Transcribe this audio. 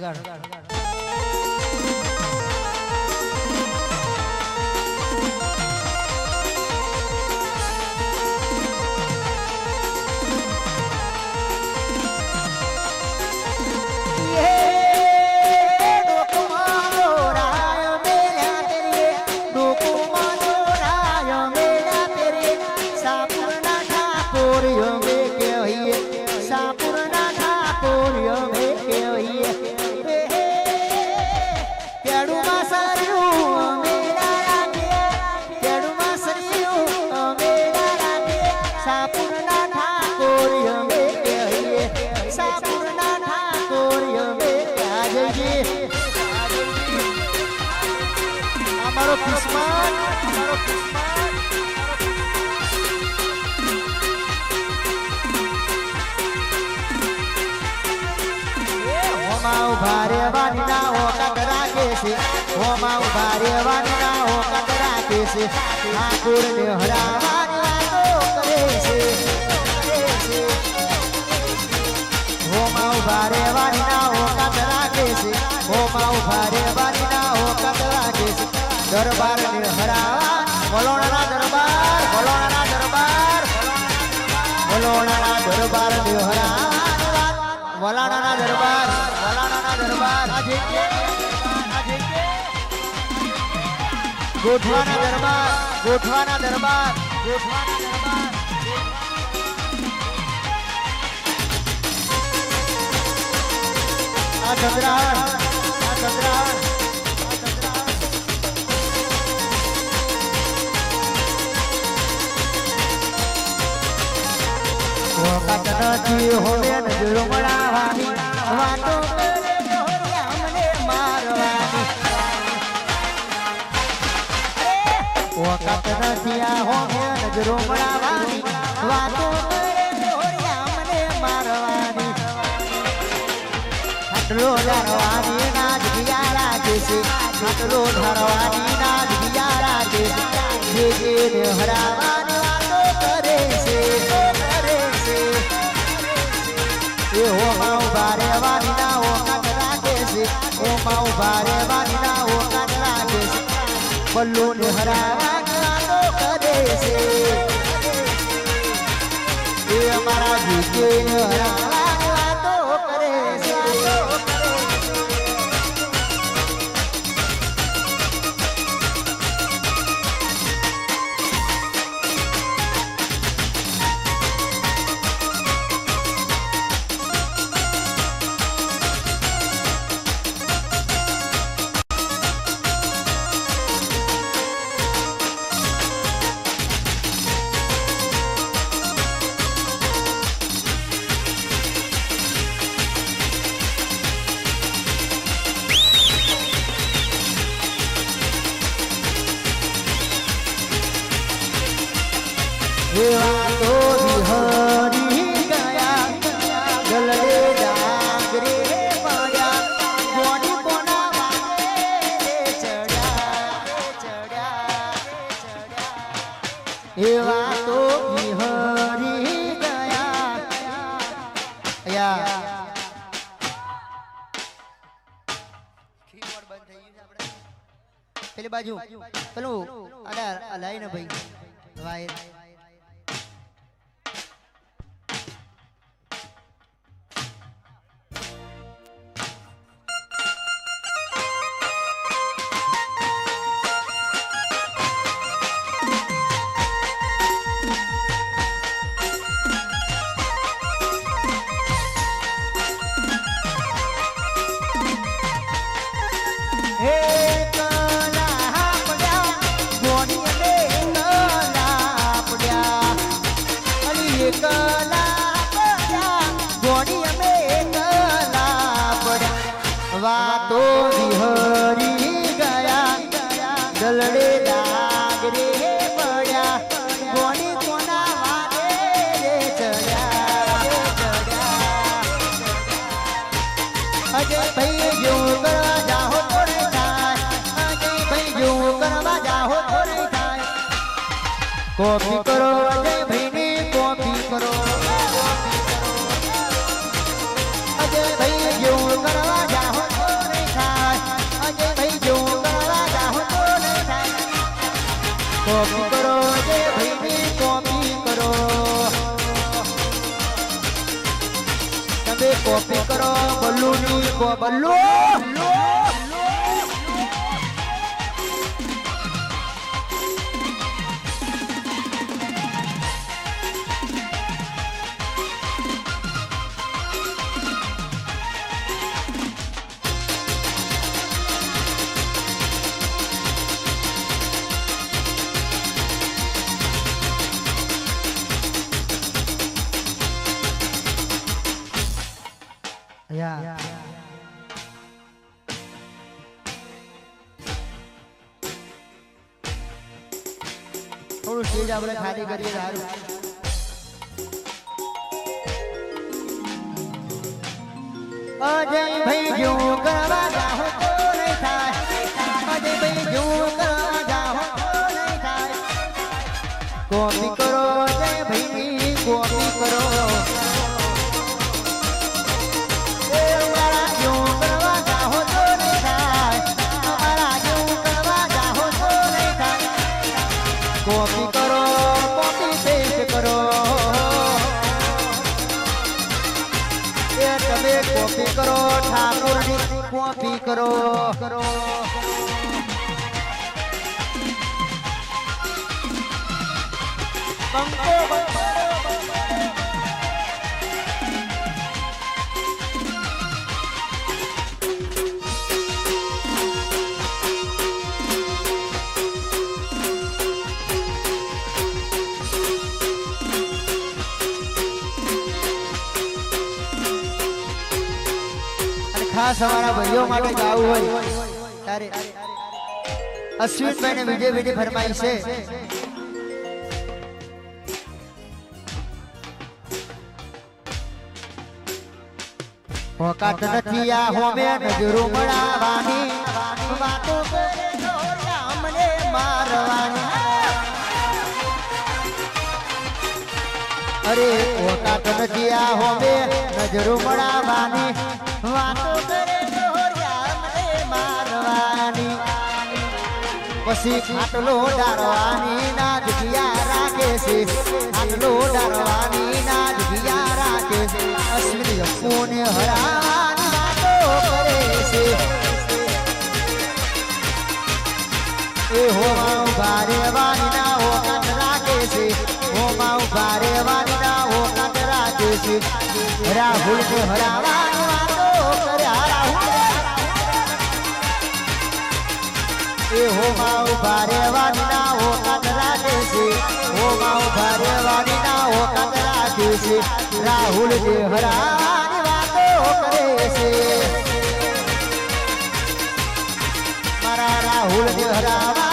સાપુરના ત્યાં જઈએ ના હોકત રાખે છે. ઠાકોર ને હરાવાની વાતો કરે છે. હોમાં ઊભા રહેવાની ના હોકત છે. હોમાં ઊભા હરાવા વલોણાના દરબાર વલોણાના દરબાર આજે આજે ગોઠવાના દરબાર ગોઠવાના દરબાર ગોઠવાના દરબાર. આ ચંદ્રહાર આ ચંદ્રહાર વખત નથી હોવે નજરો મળાવાની વાતો કરે. વખત આ હોવે નજરો મળવાની. વાતો કરે ડોહરિયા મને મારવાની. ખાટલો ધારવાની નાજ ભિયા રાખે છે. ખાટલો ધારવાની નાજ ભિયા રાખે છે. જે જેને હરાવાની વાતો કરે છે. તો વિહરી ગયા પેલી બાજુ પેલું અડા અલાઈ ને ભાઈ વાયર વાતો વિહરી ગયા દલડે કોપી કરો અજય ભાઈની કોપી કરો. અજય ભાઈ જેવું કરવા જાહો તો નહીં થાય. અજય ભાઈ જેવું કરવા જાહો તો કરો અજય ભાઈની કોપી કરો. તમે કોપી કરો બલ્લુની કો બલ્લુ થોડું સ્ટેજ આપણે ખાલી કરીએ, સારું. અજય ભાઈ જો કરવા જાઓ નહીં થાય. અજય ભાઈ જો કરવા જાઓ તો નહીં થાય. કોપી કરો અજય ભાઈ કોપી કોપી કરો ઠાકોરની કોપી કરો કરો. બંકો બંકો. ખાસ અમારા ભાઈઓ માટે ગાવું હોય. ત્યારે અશ્વિનભાઈ ને વિજયભાઈ ફરમાઈ છે. ઓકાત નથી આ હોમે નજરો મળાવાની. વાતો કરે મારવાની. અરે ઓકાત નથી આ હોમે નજરો મળાવાની. વાતો કરે પછી ખાટલો ડારવાની ના જગ્યા રાખે છે ખાટલો ડારવાની ના જગ્યા રાખે છે અશ્વિન યપુને હરાવાની વાતો કરે છે એ હોમાં ઊભા રહેવાની ના હોકાત રાખે છે હોમાં ઊભા રહેવાની ના હોકાત રાખે છે રાહુલ ને હરાવાની રાહુલ જે હરાની વાતો કરે છે. મારા રાહુલ જે હરાવા